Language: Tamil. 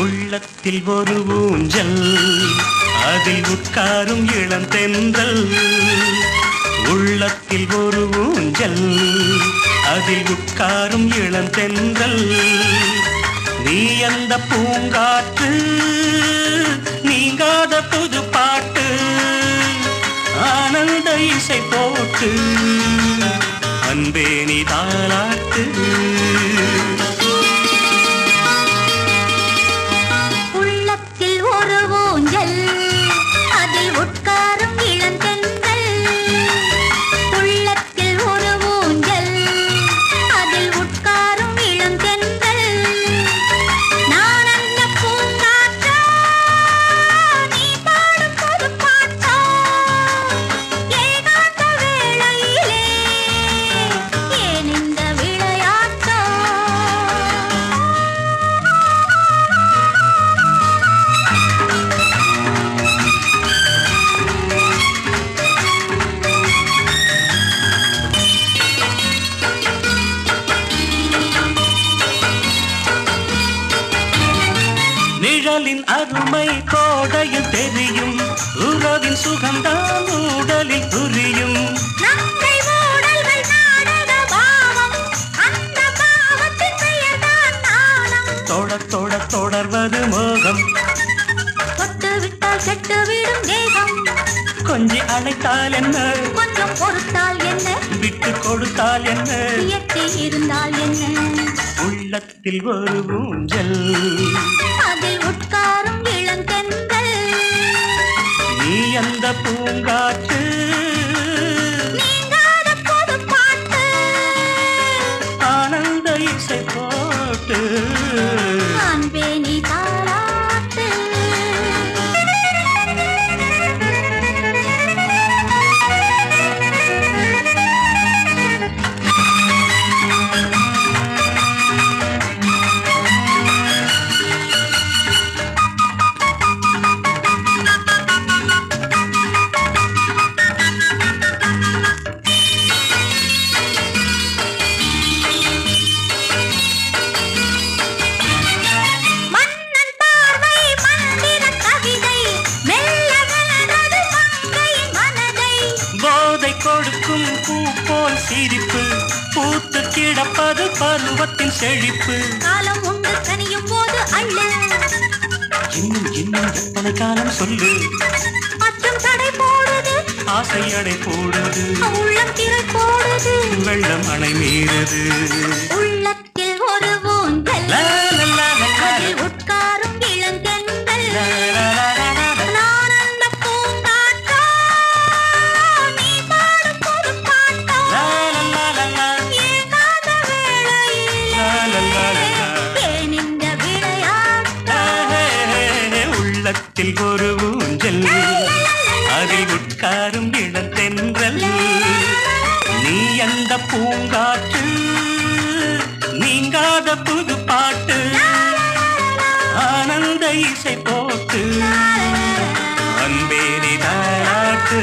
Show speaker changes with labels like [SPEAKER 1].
[SPEAKER 1] உள்ளத்தில் ஒரு ஊஞ்சல் அதில் உட்காரும் இளம் தென்றல். உள்ளத்தில் ஒரு ஊஞ்சல் அதில் உட்காரும் இளம் தென்றல். நீ அந்த பூங்காற்று நீங்காத புது பாட்டு ஆனந்த இசை போட்டு. அன்பே நீ
[SPEAKER 2] தாளா
[SPEAKER 1] நிழலின் அருமை கோடையில் தெரியும். உறவின் சுகம்தான் உடலில் புரியும். தொட தொட தொடர்வது மோகம்.
[SPEAKER 2] தொட்டு விட்டால் கெட்டு விடும் தேகம்.
[SPEAKER 1] கொஞ்சி அழைத்தால் என்ன?
[SPEAKER 2] கொஞ்சம் பொறுத்தால் என்ன?
[SPEAKER 1] விட்டு கொடுத்தால் என்ன?
[SPEAKER 2] இருந்தால் என்ன?
[SPEAKER 1] உள்ளத்தில் ஒரு ஊஞ்சல். பூ போல் சிரிப்பு பூத்து கிடப்பது பருவத்தின் செழிப்பு.
[SPEAKER 2] காலம் உண்டு கனியும் போது அள்ளு
[SPEAKER 1] இன்னும் இன்னும் எத்தனை காலம் சொல்லு.
[SPEAKER 2] மற்றும் தடை போடுது.
[SPEAKER 1] ஆசை அடை போடுது.
[SPEAKER 2] உள்ளம் திரை போடுது.
[SPEAKER 1] வெள்ளம் அணை மீறுது.
[SPEAKER 2] உள்ளத்தில்
[SPEAKER 1] உள்ளத்தில் ஒரு ஊஞ்சல். அதில் உட்காரும் இடத்தென்றல் நீ அந்த பூங்காற்று நீங்காத புது பாட்டு. ஆனந்த இசை போட்டு அன்பேரி தாராட்டு.